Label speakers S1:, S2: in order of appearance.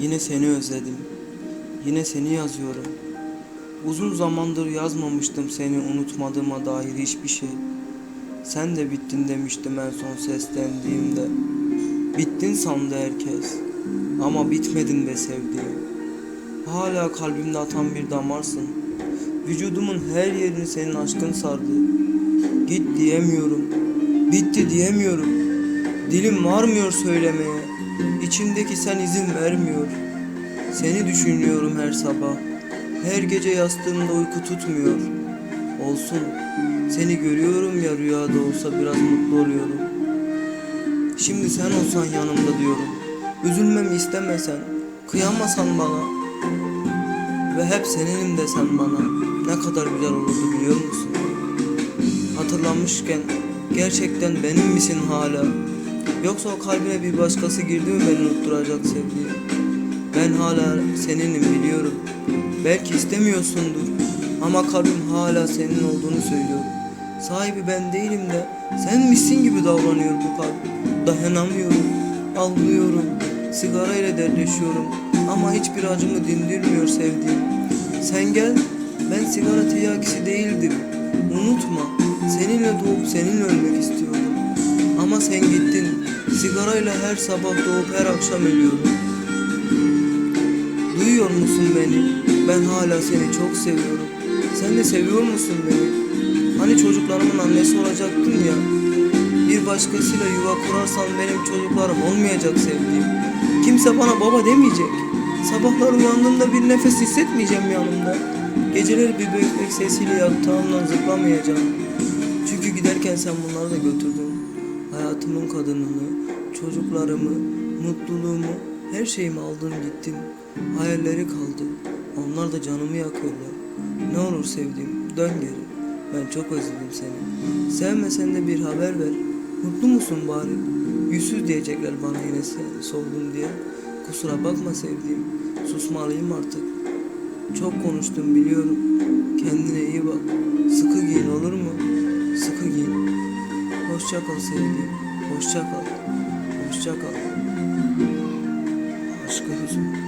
S1: Yine seni özledim. Yine seni yazıyorum. Uzun zamandır yazmamıştım seni unutmadığıma dair hiçbir şey. Sen de bittin demiştim en son seslendiğimde. Bittin sandı herkes. Ama bitmedin be sevdiğim. Hala kalbimde atan bir damarsın. Vücudumun her yerini senin aşkın sardı. Git diyemiyorum. Bitti diyemiyorum. Dilim varmıyor söylemeye. İçimdeki sen izin vermiyor. Seni düşünüyorum her sabah. Her gece yastığımda uyku tutmuyor. Olsun. Seni görüyorum ya rüyada olsa biraz mutlu oluyorum. Şimdi sen olsan yanımda diyorum. Üzülmemi istemesen, kıyamasan bana. Ve hep seninim desen bana. Ne kadar güzel olurdu biliyor musun? Hatırlamışken gerçekten benim misin hala? Yoksa o kalbine bir başkası girdi mi beni unutturacak sevdiğim? Ben hala seninim biliyorum. Belki istemiyorsundur ama kalbim hala senin olduğunu söylüyor. Sahibi ben değilim de sen misin gibi davranıyor bu kalp. Dayanamıyorum, ağlıyorum, sigarayla dertleşiyorum ama hiçbir acımı dindirmiyor sevdiğim. Sen gel, ben sigara tiryakisi değildim. Unutma, seninle doğup seninle ölmek istiyordum. Ama sen gittin, sigarayla her sabah doğup her akşam ölüyorum. Duyuyor musun beni? Ben hala seni çok seviyorum. Sen de seviyor musun beni? Hani çocuklarımın annesi olacaktın ya. Bir başkasıyla yuva kurarsan benim çocuklarım olmayacak sevdiğim. Kimse bana baba demeyecek. Sabahlar uyandığımda bir nefes hissetmeyeceğim yanımda. Geceleri bir bebek sesiyle yatağımdan zıplamayacağım. Çünkü giderken sen bunları da götürdün. Hayatımın kadınını, çocuklarımı, mutluluğumu, her şeyimi aldın gittin. Hayalleri kaldı. Onlar da canımı yakıyorlar. Ne olur sevdiğim, dön geri. Ben çok özledim seni. Sevmesen de bir haber ver. Mutlu musun bari? Yüzsüz diyecekler bana yine sordum diye. Kusura bakma sevdiğim. Susmalıyım artık. Çok konuştum biliyorum. Kendine iyi bak. Hoşça kal sevdiğim. Hoşça kal. Hoşça kal. Aşkı hüzün.